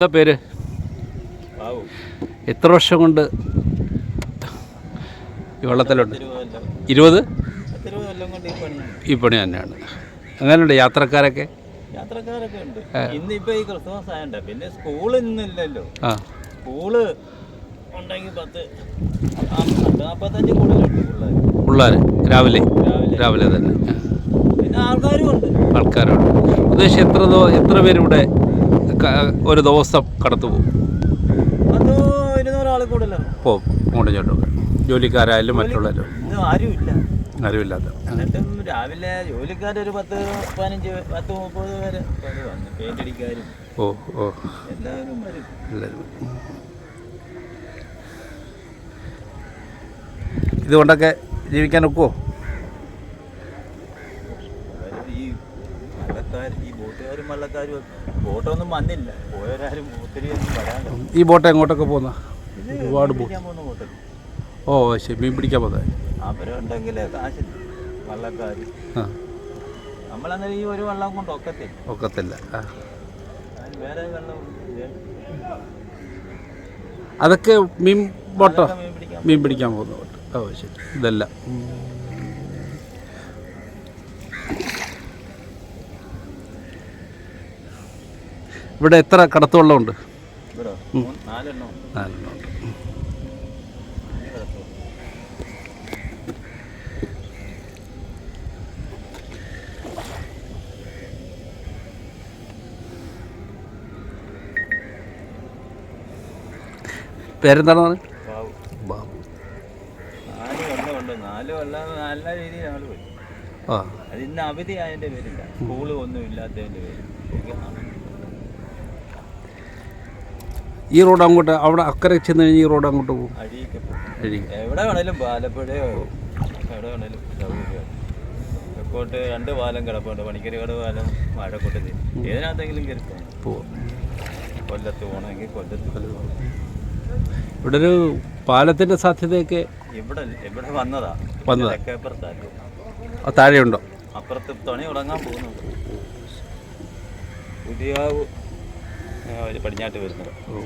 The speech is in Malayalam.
എന്താ പേര്? എത്ര വർഷം കൊണ്ട് ഈ വള്ളത്തിലുണ്ട്? ഇരുപത്? ഈ പണി തന്നെയാണ്. അങ്ങനെയുണ്ട് യാത്രക്കാരൊക്കെ? യാത്രക്കാരൊക്കെ ഉണ്ട്. ഇന്നിപ്പോ ഈ ക്രിസ്മസ് ആയണ്ട പിന്നെ സ്കൂൾ ഇന്നില്ലല്ലോ. സ്കൂൾ ഉണ്ടെങ്കിൽ പത്ത് കൂടുതലുണ്ട് രാവിലെ. രാവിലെ. തന്നെ. പിന്നെ ആൾക്കാരും ഉണ്ട്. ആൾക്കാരുണ്ട്. ഉദ്ദേശം എത്ര എത്ര പേരിവിടെ ഒരു ദിവസം കടത്തു പോകും. പോകും. അങ്ങോട്ടും ഇങ്ങോട്ടും ജോലിക്കാരായാലും മറ്റുള്ളവരും അറിവില്ലാത്ത രാവിലെ ജോലിക്കാരൊരു പത്ത് പതിനഞ്ച് പത്ത് മുപ്പത് വരെ പെയിന്റ് ഓ ഓ. എല്ലാവരും വരും. എല്ലാവരും ഇതുകൊണ്ടൊക്കെ ജീവിക്കാൻ ഒക്കുമോ അവർ ഈ ഈ ബോട്ടുകാരും വള്ളക്കാരും ബോട്ടൊന്നും വന്നില്ല. പോയവരാരും ഒത്തിരി ഒന്നും വരാൻ ഈ ബോട്ട് എങ്ങോട്ടൊക്കെ പോകുന്ന? ഒരുപാട് പോകുന്ന ബോട്ട് ഓ ശരി. മീൻ പിടിക്കാൻ പോകുന്നത്. അവരുണ്ടെങ്കിൽ കാശില്ല. വള്ളക്കാർ ആ. നമ്മളന്നേരം ഈ ഒരു വള്ളം കൊണ്ട് ഒക്കത്തില്ല. ഒക്കത്തില്ല. വേറെ വെള്ളം അതൊക്കെ മീൻ ബോട്ടോ? മീൻ പിടിക്കാൻ മീൻ പിടിക്കാൻ പോകുന്ന ബോട്ട്. ഓ ശരി. ഇതല്ല. ഇവിടെ എത്ര കടത്തുവള്ളമുണ്ട്. പേരെന്താണ് പറഞ്ഞത്? ബാബു. ആ. അതിന്ന് അവധി ആയതിന്റെ പേരില്ല. സ്കൂൾ ഒന്നും ഇല്ലാത്തതിന്റെ പേര് ഈ റോഡ് അങ്ങോട്ട് അവിടെ അക്കരെ ചെന്ന് കഴിഞ്ഞ് ഈ റോഡ് അങ്ങോട്ട് പോകും. അഴിയൊക്കെ പോകും. അഴി എവിടെ വേണേലും പാലപ്പുഴയോ എവിടെ വേണേലും തെക്കോട്ട് രണ്ട് പാലം കിടപ്പുണ്ട്. പണിക്കരുകാട് പാലം വാഴക്കൊട്ടത്തിൽ ഏതിനകത്തെങ്കിലും കയറി പോകണം പോവും. കൊല്ലത്ത് പോകണമെങ്കിൽ കൊല്ലത്ത് ഇവിടെ ഒരു പാലത്തിന്റെ സാധ്യതയൊക്കെ ഇവിടെ ഇവിടെ വന്നതാ. വന്നതാ. തെക്കേപ്പുറത്തായിരുന്നു താഴെയുണ്ടോ? അപ്പുറത്ത് തുണി തുടങ്ങാൻ പോകുന്നുണ്ട് പുതിയ ഒരു പടിഞ്ഞാട്ട് വരുന്നത്. ഓ.